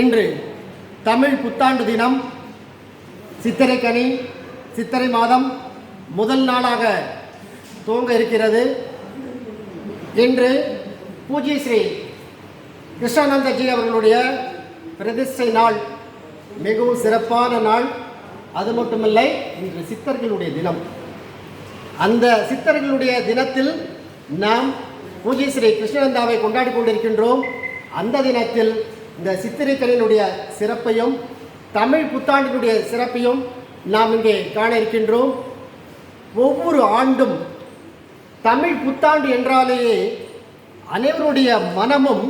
இன்று தமிழ் புத்தாண்டு தினம். சித்திரை கனி சித்திரை மாதம் முதல் நாளாக துவங்க இருக்கிறது. இன்று பூஜ்ய ஸ்ரீ கிருஷ்ணானந்தஜி அவர்களுடைய பிரதிஷ்டை நாள். மிகவும் சிறப்பான நாள். அது மட்டுமில்லை இன்று சித்தர்களுடைய தினம். அந்த சித்தர்களுடைய தினத்தில் நாம் பூஜ்ய ஸ்ரீ கிருஷ்ணானந்தாவை கொண்டாடி கொண்டிருக்கின்றோம். அந்த தினத்தில் இந்த சித்திரைக்கலினுடைய சிறப்பையும் தமிழ் புத்தாண்டினுடைய சிறப்பையும் நாம் இங்கே காண இருக்கின்றோம். ஒவ்வொரு ஆண்டும் தமிழ் புத்தாண்டு என்றாலேயே அனைவருடைய மனமும்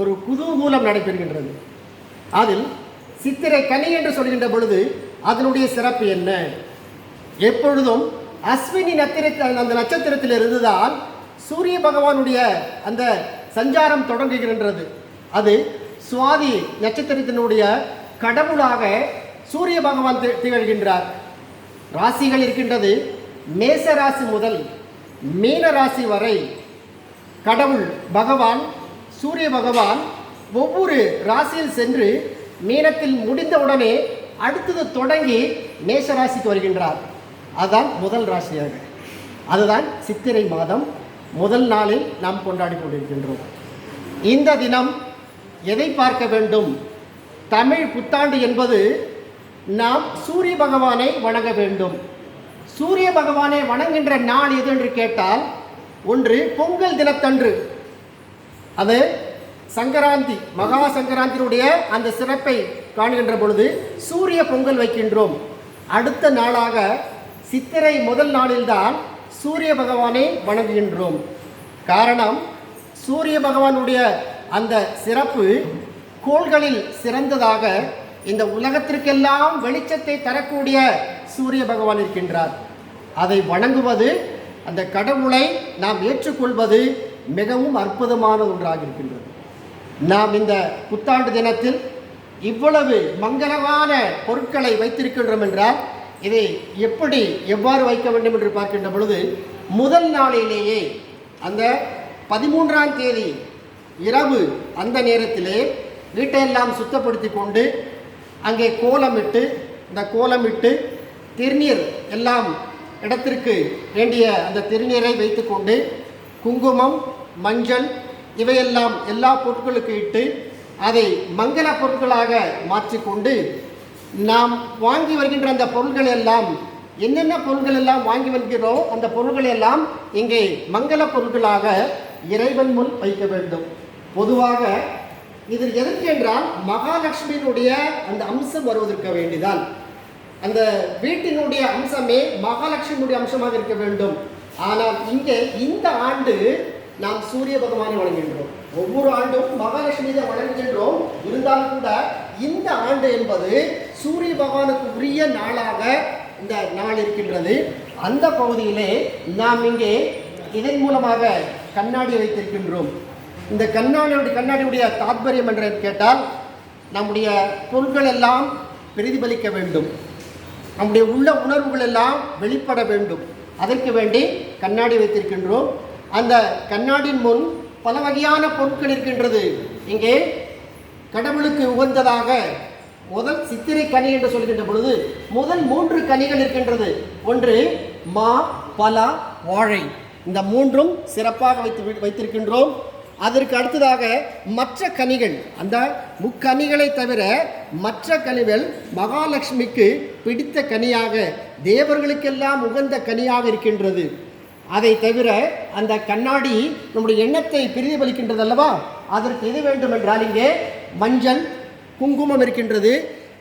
ஒரு குதூகூலம் நடைபெறுகின்றது. அதில் சித்திரை கனி என்று சொல்கின்ற பொழுது அதனுடைய சிறப்பு என்ன? எப்பொழுதும் அஸ்வினி நத்திர அந்த நட்சத்திரத்தில் இருந்துதான் சூரிய பகவானுடைய அந்த சஞ்சாரம் தொடங்குகின்றது. அது சுவாதி நட்சத்திரத்தினுடைய கடவுளாக சூரிய பகவான் திகழ்கின்றார். ராசிகள் இருக்கின்றது. மேச ராசி முதல் மீன ராசி வரை கடவுள் பகவான் சூரிய பகவான் ஒவ்வொரு ராசியில் சென்று மீனத்தில் முடிந்தவுடனே அடுத்தது தொடங்கி மேஷ ராசிக்கு வருகின்றார். அதுதான் முதல் ராசியாக. அதுதான் சித்திரை மாதம். முதல் நாளில் நாம் கொண்டாடி கொண்டிருக்கின்றோம். இந்த தினம் எதை பார்க்க வேண்டும்? தமிழ் புத்தாண்டு என்பது நாம் சூரிய பகவானை வணங்க வேண்டும். சூரிய பகவானை வணங்குகின்ற நாள் எது என்று கேட்டால் ஒன்று பொங்கல் தினத்தன்று. அது சங்கராந்தி மகா சங்கராந்தியினுடைய அந்த சிறப்பை காணுகின்ற பொழுது சூரிய பொங்கல் வைக்கின்றோம். அடுத்த நாளாக சித்திரை முதல் நாளில்தான் சூரிய பகவானை வணங்குகின்றோம். காரணம் சூரிய பகவானுடைய அந்த சிறப்பு கோள்களில் சிறந்ததாக இந்த உலகத்திற்கெல்லாம் வெளிச்சத்தை தரக்கூடிய சூரிய பகவான் இருக்கின்றார். அதை வணங்குவது அந்த கடவுளை நாம் ஏற்றுக்கொள்வது மிகவும் அற்புதமான ஒன்றாக இருக்கின்றது. நாம் இந்த புத்தாண்டு தினத்தில் இவ்வளவு மங்களமான பொருட்களை வைத்திருக்கின்றோம் என்றால் இதை எப்படி எவ்வாறு வைக்க வேண்டும் என்று பார்க்கின்ற பொழுது முதல் நாளிலேயே அந்த பதிமூன்றாம் தேதி இரவு அந்த நேரத்திலே வீட்டையெல்லாம் சுத்தப்படுத்தி கொண்டு அங்கே கோலமிட்டு இந்த கோலமிட்டு திருநீர் எல்லாம் இடத்திற்கு வேண்டிய அந்த திருநீரை வைத்துக்கொண்டு குங்குமம் மஞ்சள் இவையெல்லாம் எல்லா பொருட்களுக்கு இட்டு அதை மங்கள பொருட்களாக மாற்றிக்கொண்டு நாம் வாங்கி வருகின்ற அந்த பொருள்கள் எல்லாம் என்னென்ன பொருள்கள் எல்லாம் வாங்கி வருகிறோம் அந்த பொருள்கள் எல்லாம் இங்கே மங்கள பொருட்களாக இறைவன் முன் வைக்க வேண்டும். பொதுவாக இது எதற்கு என்றால் மகாலட்சுமியினுடைய அந்த அம்சம் வருவதற்கு வேண்டிதான். அந்த வீட்டினுடைய அம்சமே மகாலட்சுமியுடைய அம்சமாக இருக்க வேண்டும். ஆனால் இங்கே இந்த ஆண்டு நாம் சூரிய பகவானை வழங்குகின்றோம் ஒவ்வொரு ஆண்டும் மகாலட்சுமி தான் வழங்குகின்றோம் இருந்தாலும் கூட இந்த ஆண்டு என்பது சூரிய பகவானுக்கு உரிய நாளாக இந்த நாள் இருக்கின்றது. அந்த பகுதியிலே நாம் இங்கே இதன் மூலமாக கண்ணாடி வைத்திருக்கின்றோம். இந்த கண்ணாடியுடைய கண்ணாடியுடைய தாத்பரியம் என்று கேட்டால் நம்முடைய பொருள்கள் எல்லாம் பிரதிபலிக்க வேண்டும். நம்முடைய உள்ள உணர்வுகள் எல்லாம் வெளிப்பட வேண்டும். அதற்கு வேண்டி கண்ணாடி வைத்திருக்கின்றோம். அந்த கண்ணாடியின் முன் பல வகையான பொருட்கள் இருக்கின்றது. இங்கே கடவுளுக்கு உகந்ததாக முதல் சித்திரை கனி என்று சொல்கின்ற பொழுது முதல் மூன்று கனிகள் இருக்கின்றது. ஒன்று மா பலா வாழை. இந்த மூன்றும் சிறப்பாக வைத்து வைத்திருக்கின்றோம். அதற்கு அடுத்ததாக மற்ற கனிகள். அந்த முக்கனிகளை தவிர மற்ற கனிகள் மகாலட்சுமிக்கு பிடித்த கனியாக தேவர்களுக்கெல்லாம் உகந்த கனியாக இருக்கின்றது. அதை தவிர அந்த கண்ணாடி நம்முடைய எண்ணத்தை பிரதிபலிக்கின்றது அல்லவா? அதற்கு எது வேண்டும் என்றால் இங்கே மஞ்சள் குங்குமம் இருக்கின்றது.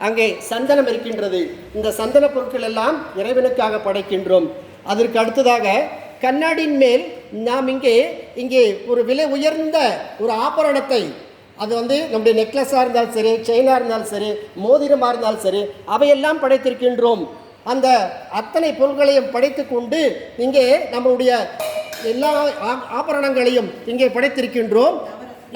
அங்கே சந்தனம் இருக்கின்றது. இந்த சந்தன பொருட்கள் எல்லாம் இறைவனுக்காக படைக்கின்றோம். அதற்கு அடுத்ததாக கண்ணாடியின் மேல் நாம் இங்கே இங்கே ஒரு விலை உயர்ந்த ஒரு ஆபரணத்தை அது வந்து நம்முடைய நெக்லஸாக இருந்தாலும் சரி செயினாக இருந்தாலும் சரி மோதிரமாக இருந்தாலும் சரி அவையெல்லாம் படைத்திருக்கின்றோம். அந்த அத்தனை பொருள்களையும் படைத்து கொண்டு இங்கே நம்முடைய எல்லா ஆபரணங்களையும் இங்கே படைத்திருக்கின்றோம்.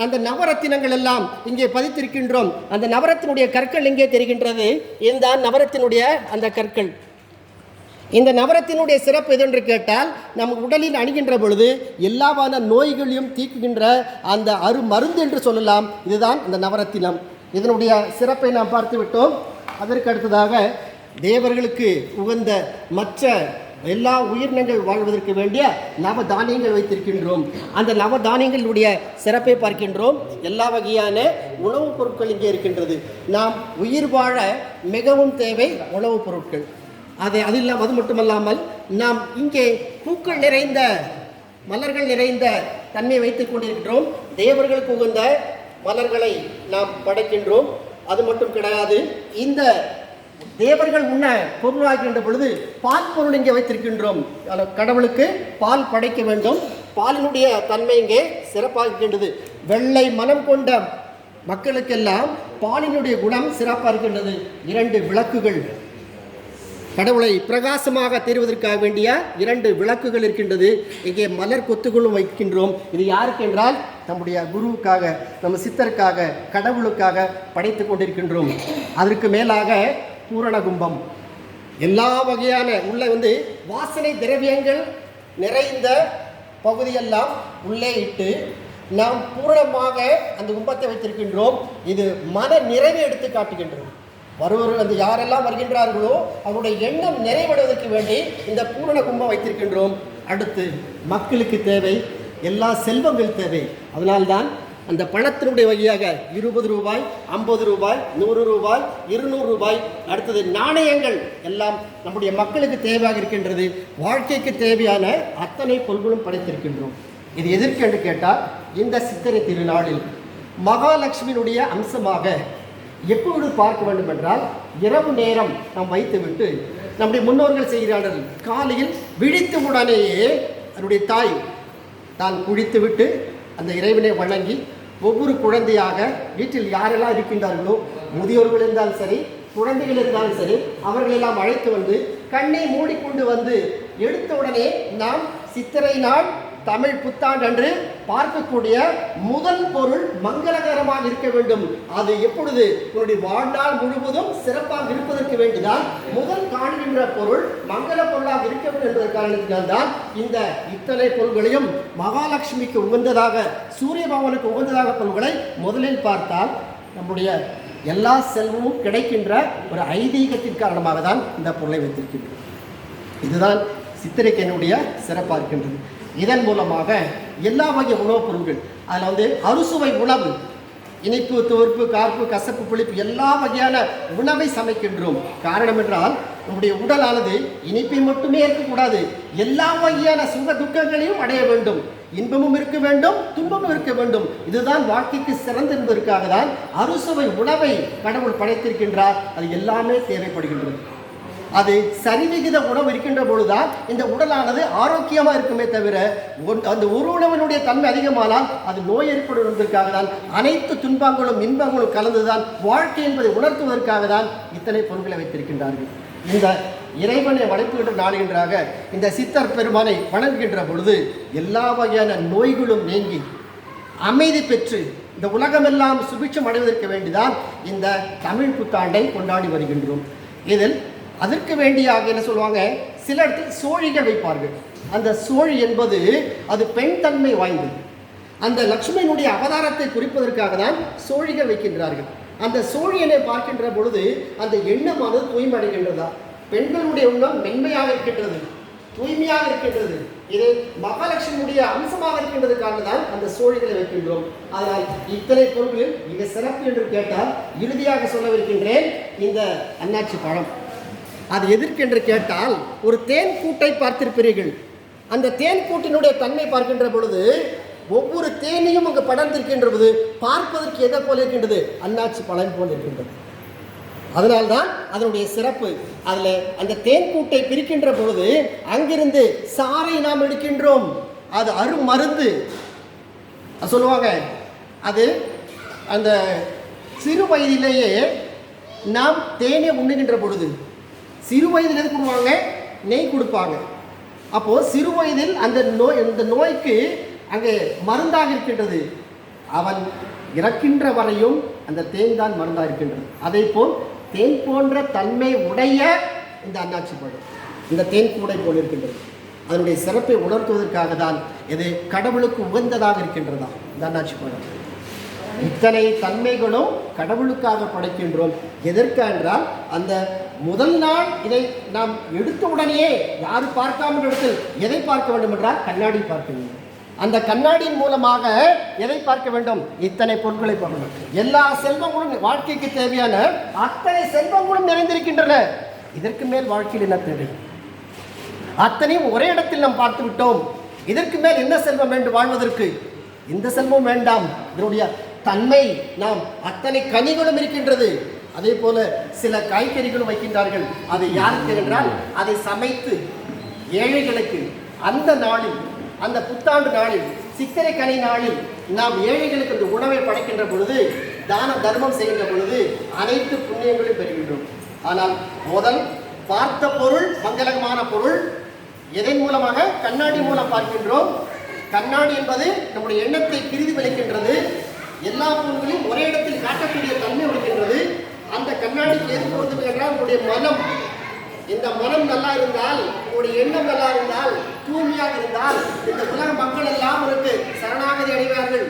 அந்த நவரத்தினங்கள் எல்லாம் இங்கே பதித்திருக்கின்றோம். அந்த நவரத்தினுடைய கற்கள் இங்கே தெரிகின்றது? இதுதான் நவரத்தினுடைய அந்த கற்கள். இந்த நவரத்தினுடைய சிறப்பு எதென்று கேட்டால் நம் உடலில் அணிகின்ற பொழுது எல்லாவான நோய்களையும் தீக்குகின்ற அந்த அரு மருந்து என்று சொல்லலாம். இதுதான் இந்த நவரத்தினம். இதனுடைய சிறப்பை நாம் பார்த்து விட்டோம். அதற்கு அடுத்ததாக தேவர்களுக்கு உகந்த மற்ற எல்லா உயிரினங்கள் வாழ்வதற்கு வேண்டிய நவ தானியங்கள் வைத்திருக்கின்றோம். அந்த நவ தானியங்களுடைய சிறப்பை பார்க்கின்றோம். எல்லா வகையான உணவுப் பொருட்கள் இங்கே இருக்கின்றது. நாம் உயிர் வாழ மிகவும் தேவை உணவுப் பொருட்கள். அது அது இல்லாமல் அது மட்டுமல்லாமல் நாம் இங்கே பூக்கள் நிறைந்த மலர்கள் நிறைந்த தன்மை வைத்துக் கொண்டிருக்கின்றோம். தேவர்களுக்கு உகந்த மலர்களை நாம் படைக்கின்றோம். அது மட்டும் கிடையாது இந்த தேவர்கள் உண்ண பொருளாகின்ற பொழுது பால் பொருள் இங்கே வைத்திருக்கின்றோம். கடவுளுக்கு பால் படைக்க வேண்டும். பாலினுடைய தன்மை இங்கே சிறப்பாக இருக்கின்றது. வெள்ளை மனம் கொண்ட மக்களுக்கெல்லாம் பாலினுடைய குணம் சிறப்பாக இருக்கின்றது. இரண்டு விளக்குகள். கடவுளை பிரகாசமாக தெரிவதற்காக வேண்டிய இரண்டு விளக்குகள் இருக்கின்றது. இங்கே மலர் கொத்துகளும் வைக்கின்றோம். இது யாருக்கு என்றால் நம்முடைய குருவுக்காக நம்ம சித்தருக்காக கடவுளுக்காக படைத்து கொண்டிருக்கின்றோம். அதற்கு மேலாக பூரண கும்பம். எல்லா வகையான உள்ள வந்து வாசனை திரவியங்கள் நிறைந்த பகுதியெல்லாம் உள்ளே இட்டு நாம் பூரணமாக அந்த கும்பத்தை வைத்திருக்கின்றோம். இது மன நிறைவை எடுத்து காட்டுகின்றோம் வருவர் அந்த யாரெல்லாம் வருகின்றார்களோ அவருடைய எண்ணம் நிறைவடைவதற்கு வேண்டி இந்த பூரண கும்பம் வைத்திருக்கின்றோம். அடுத்து மக்களுக்கு தேவை எல்லா செல்வங்கள் தேவை. அதனால்தான் அந்த பணத்தினுடைய வழியாக இருபது ரூபாய் ஐம்பது ரூபாய் நூறு ரூபாய் இருநூறு ரூபாய் அடுத்தது நாணயங்கள் எல்லாம் நம்முடைய மக்களுக்கு தேவையாக இருக்கின்றது. வாழ்க்கைக்கு தேவையான அத்தனை பொருள்களும் படைத்திருக்கின்றோம். இது எதற்கு என்று கேட்டால் இந்த சித்திரை திருநாளில் மகாலட்சுமியினுடைய அம்சமாக எப்பொழுது பார்க்க வேண்டும் என்றால் இரவு நேரம் நாம் வைத்துவிட்டு நம்முடைய முன்னோர்கள் செய்கிறார்கள். காலையில் விழித்த உடனேயே அவருடைய தாய் தான் குளித்துவிட்டு அந்த இறைவனை வணங்கி ஒவ்வொரு குழந்தையாக வீட்டில் யாரெல்லாம் இருக்கின்றார்களோ முதியோர்கள் இருந்தாலும் சரி குழந்தைகள் இருந்தாலும் சரி அவர்களெல்லாம் அழைத்து வந்து கண்ணை மூடிக்கொண்டு வந்து எடுத்த உடனே நாம் சித்திரை நாள் தமிழ் புத்தாண்டன்று பார்க்கக்கூடிய முதல் பொருள் மங்களகரமாக இருக்க வேண்டும். அது எப்பொழுது? உன்னுடைய வாழ்நாள் முழுவதும் சிறப்பாக இருப்பதற்கு வேண்டிதான். முதல் காண்கின்ற பொருள் மங்கள பொருளாக இருக்க வேண்டும் என்ற காரணத்தினால்தான் இந்த இத்தனை பொருள்களையும் மகாலட்சுமிக்கு உகந்ததாக சூரிய பகவானுக்கு உகந்ததாக பொருள்களை முதலில் பார்த்தால் நம்முடைய எல்லா செல்வமும் கிடைக்கின்ற ஒரு ஐதீகத்தின் காரணமாக தான் இந்த பொருளை வைத்திருக்கின்றோம். இதுதான் சித்திரைக்கனுடைய சிறப்பாக இருக்கின்றது. இதன் மூலமாக எல்லா வகை உணவுப் பொருட்கள் அதில் வந்து அறுசுவை உணவு இனிப்பு துவர்ப்பு கார்ப்பு கசப்பு புளிப்பு எல்லா வகையான உணவை சமைக்கின்றோம். காரணம் என்றால் நம்முடைய உடலானது இனிப்பை மட்டுமே இருக்கக்கூடாது எல்லா வகையான சுக துக்கங்களையும் அடைய வேண்டும். இன்பமும் இருக்க வேண்டும் துன்பமும் இருக்க வேண்டும். இதுதான் வாழ்க்கைக்கு சிறந்த என்பதற்காக தான் அறுசுவை உணவை கடவுள் படைத்திருக்கின்றார். அது எல்லாமே தேவைப்படுகின்றது. அது சரிவிகித உணவு இருக்கின்ற பொழுதுதான் இந்த உடலானது ஆரோக்கியமாக இருக்குமே தவிர ஒன்- அந்த ஒரு உணவினுடைய தன்மை அதிகமானால் அது நோய் ஏற்படும் என்பதற்காக தான் அனைத்து துன்பங்களும் இன்பங்களும் கலந்துதான் வாழ்க்கை என்பதை உணர்த்துவதற்காக தான் இத்தனை பொருட்களை வைத்திருக்கின்றார்கள். இந்த இறைவனை வணங்குகின்ற நாடுகின்றாக இந்த சித்தர் பெருமானை வணங்குகின்ற பொழுது எல்லா வகையான நோய்களும் நீங்கி அமைதி பெற்று இந்த உலகமெல்லாம் சுபிட்சம் அடைவதற்கு வேண்டிதான் இந்த தமிழ் புத்தாண்டை கொண்டாடி வருகின்றோம். இதில் அதற்கு வேண்டியாக என்ன சொல்லுவாங்க? சில இடத்தில் சோழிகள் வைப்பார்கள். அந்த சோழி என்பது அது பெண் தன்மை வாய்ந்தது. அந்த லக்ஷ்மணனுடைய அவதாரத்தை குறிப்பதற்காக தான் சோழிகள் வைக்கின்றார்கள். அந்த சோழியனை பார்க்கின்ற பொழுது அந்த எண்ணமானது தூய்மடைகின்றதா பெண்களுடைய உள்ளம் மென்மையாக இருக்கின்றது. தூய்மையாக இருக்கின்றது. இது மகாலட்சுமியுடைய அம்சமாக இருக்கின்றதுக்காக தான் அந்த சோழிகளை வைக்கின்றோம். அதனால் இத்தனை பொருட்களில் மிக சிறப்பு என்று கேட்டால் இறுதியாக சொல்லவிருக்கின்றேன் இந்த அண்ணாச்சி பழம். அது எதற்கென்று கேட்டால் ஒரு தேன் கூட்டை பார்த்திருப்பீர்கள். அந்த தேன் கூட்டினுடைய தன்மை பார்க்கின்ற பொழுது ஒவ்வொரு தேனையும் அங்கு படர்ந்திருக்கின்ற போது பார்ப்பதற்கு எதை போல இருக்கின்றது? அண்ணாச்சி பழம் போல் இருக்கின்றது. அதனால்தான் அதனுடைய சிறப்பு. அதில் அந்த தேன் கூட்டை பிரிக்கின்ற பொழுது அங்கிருந்து சாறை நாம் எடுக்கின்றோம். அது அருமருந்து. சொல்லுவாங்க அது அந்த சிறு வயதிலேயே நாம் தேனை உண்ணுகின்ற பொழுது சிறு வயதில் எது கொடுப்பாங்க? நெய் கொடுப்பாங்க. அப்போது சிறு வயதில் அந்த நோய் அந்த நோய்க்கு அங்கே மருந்தாக இருக்கின்றது. அவன் இறக்கின்ற வரையும் அந்த தேன் தான் மருந்தாக இருக்கின்றது. அதே போல் தேன் போன்ற தன்மை உடைய இந்த அண்ணாச்சி பழம் இந்த தேன் கூடை போல் இருக்கின்றது. அதனுடைய சிறப்பை உணர்த்துவதற்காக தான் இது கடவுளுக்கு உகந்ததாக இருக்கின்றதா? இந்த அண்ணாச்சி பழம் இத்தனை தன்மைகளும் கடவுளுக்காக படைக்கின்றோம். எதற்கென்றால் அந்த முதல் நாள் இதை நாம் எடுத்த உடனேயே யாரு பார்க்காமல் இடத்தில் எதை பார்க்க வேண்டும் என்றால் கண்ணாடி பார்க்க வேண்டும். அந்த கண்ணாடியின் மூலமாக எதை பார்க்க வேண்டும்? இத்தனை பொருட்களை பார்க்க வேண்டும். எல்லா செல்வங்களும் வாழ்க்கைக்கு தேவையான அத்தனை செல்வங்களும் நிறைந்திருக்கின்றன. இதற்கு மேல் வாழ்க்கையில் என்ன தேவை? அத்தனையும் ஒரே இடத்தில் நாம் பார்த்து விட்டோம். இதற்கு மேல் என்ன செல்வம் வேண்டும் வாழ்வதற்கு? இந்த செல்வம் வேண்டாம். இதனுடைய தன்மை நாம் அத்தனை கனிகளும் இருக்கின்றது. அதே போல சில காய்கறிகளும் வைக்கின்றார்கள். அது யாருக்கு என்றால் அதை சமைத்து ஏழைகளுக்கு அந்த நாளில் அந்த புத்தாண்டு நாளில் சித்திரை கனி நாளில் நாம் ஏழைகளுக்கு அந்த உணவை படைக்கின்ற பொழுது தான தர்மம் செய்கின்ற பொழுது அனைத்து புண்ணியங்களையும் பெறுகின்றோம். ஆனால் முதல் பார்த்த பொருள் மங்களகமான பொருள் எதன் மூலமாக? கண்ணாடி மூலம் பார்க்கின்றோம். கண்ணாடி என்பது நம்முடைய எண்ணத்தை பிரிதி விளைக்கின்றது. எல்லா பொருள்களையும் ஒரே இடத்தில் காட்டக்கூடிய தன்மை உடைக்கின்றது அந்த கண்ணாடிக்கு எது பொருந்தும் உங்களுடைய மனம். இந்த மனம் நல்லா இருந்தால் உங்களுடைய எண்ணம் நல்லா இருந்தால் தூய்மையாக இருந்தால் இந்த உலக மக்கள் எல்லாம் உனக்கு சரணாகதி அடைவார்கள்.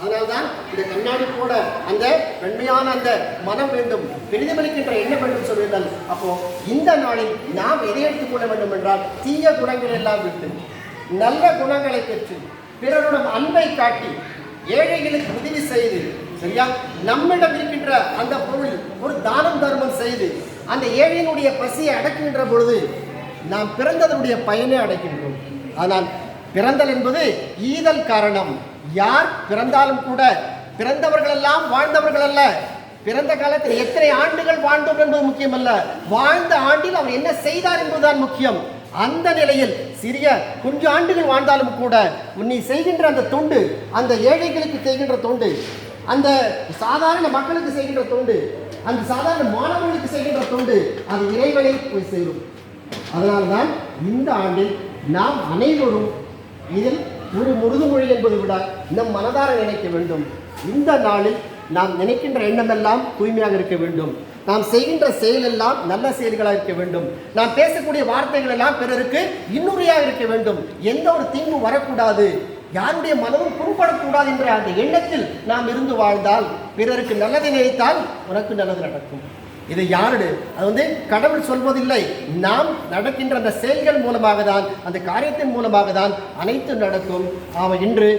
அதனால்தான் இந்த கண்ணாடி கூட அந்த வெண்மையான அந்த மனம் வேண்டும். பிரதிபலிக்கின்ற எண்ணம் வேண்டும் சொல்லியிருந்தால் அப்போ இந்த நாளில் நாம் எதை எடுத்துக்கொள்ள வேண்டும் என்றால் தீய குணங்கள் எல்லாம் விட்டு நல்ல குணங்களை பெற்று பிறருடன் அன்பை காட்டி ஏழைகளுக்கு உதவி செய்து சரியா? நம்மிடம் இருக்கின்ற அந்த பொருள் ஒரு தானம் தர்மம் செய்து அந்த ஏழையினுடைய பசியை அடக்குகின்ற பொழுது நாம் பிறந்ததனுடைய பயனை அடைக்கின்றோம். ஆனால் பிறந்தல் என்பது ஈதல் காரணம். யார் பிறந்தாலும் கூட பிறந்தவர்களெல்லாம் வாழ்ந்தவர்கள் அல்ல பிறந்த காலத்தில் எத்தனை ஆண்டுகள் வாழ்ந்தோம் என்பது முக்கியமல்ல. வாழ்ந்த ஆண்டில் அவர் என்ன செய்தார் என்பதுதான் முக்கியம். அந்த நிலையில் சிறிய கொஞ்சம் ஆண்டுகள் வாழ்ந்தாலும் கூட நீ செய்கின்ற அந்த தொண்டு அந்த ஏழைகளுக்கு செய்கின்ற தொண்டு அந்த சாதாரண மக்களுக்கு செய்கின்ற தொண்டு அந்த சாதாரண மாணவர்களுக்கு செய்கின்ற தொண்டு அது இறைவனை போய் சேரும். அதனால்தான் இந்த ஆண்டில் நாம் அனைவரும் இதில் ஒரு முருதுமொழி என்பதை விட நம் மனதார நினைக்க வேண்டும். இந்த நாளில் நாம் நினைக்கின்ற எண்ணமெல்லாம் தூய்மையாக இருக்க வேண்டும். நாம் செய்கின்ற செயலெல்லாம் நல்ல செயல்களாக இருக்க வேண்டும். நாம் பேசக்கூடிய வார்த்தைகள் எல்லாம் பிறருக்கு இன்னுரையாக இருக்க வேண்டும். எந்த ஒரு தீங்கும் வரக்கூடாது. யாருடைய மனமும் புண்படக்கூடாது என்ற அந்த எண்ணத்தில் நாம் இருந்து வாழ்ந்தால் பிறருக்கு நல்லதை நினைத்தால் உனக்கு நல்லது நடக்கும். இது யாருடு அது வந்து கடவுள் சொல்வதில்லை. நாம் நடக்கின்ற அந்த செயல்கள் மூலமாக தான் அந்த காரியத்தின் மூலமாக தான் அனைத்தும் நடக்கும். அவன் இன்று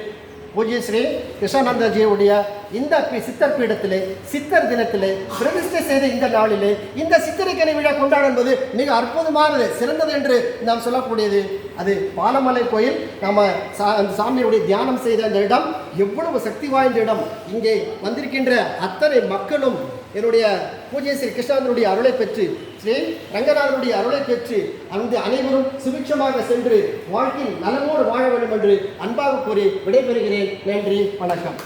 பூஜ்ய ஸ்ரீ கிருஷ்ணானந்தஜியுடைய இந்த சித்தர் பீடத்திலே சித்தர் தினத்திலே பிரதிஷ்டை செய்த இந்த நாளிலே இந்த சித்திரைக்கணி விழா கொண்டாடும் என்பது மிக அற்புதமானது சிறந்தது என்று நாம் சொல்லக்கூடியது. அது பாலமலை கோயில் நம்ம சா- அந்த சாமியுடைய தியானம் செய்த அந்த இடம் எவ்வளவு சக்தி வாய்ந்த இடம். இங்கே வந்திருக்கின்ற அத்தனை மக்களும் என்னுடைய பூஜ்ய ஸ்ரீ கிருஷ்ணானந்தனுடைய அருளை பெற்று ஸ்ரீ ரங்கநாதனுடைய அருளை பெற்று அந்த அனைவரும் சுபிக்ஷமாக சென்று வாழ்க்கையில் நலமோடு வாழ வேண்டும் என்று அன்பாக கூறி விடைபெறுகிறேன். நன்றி வணக்கம்.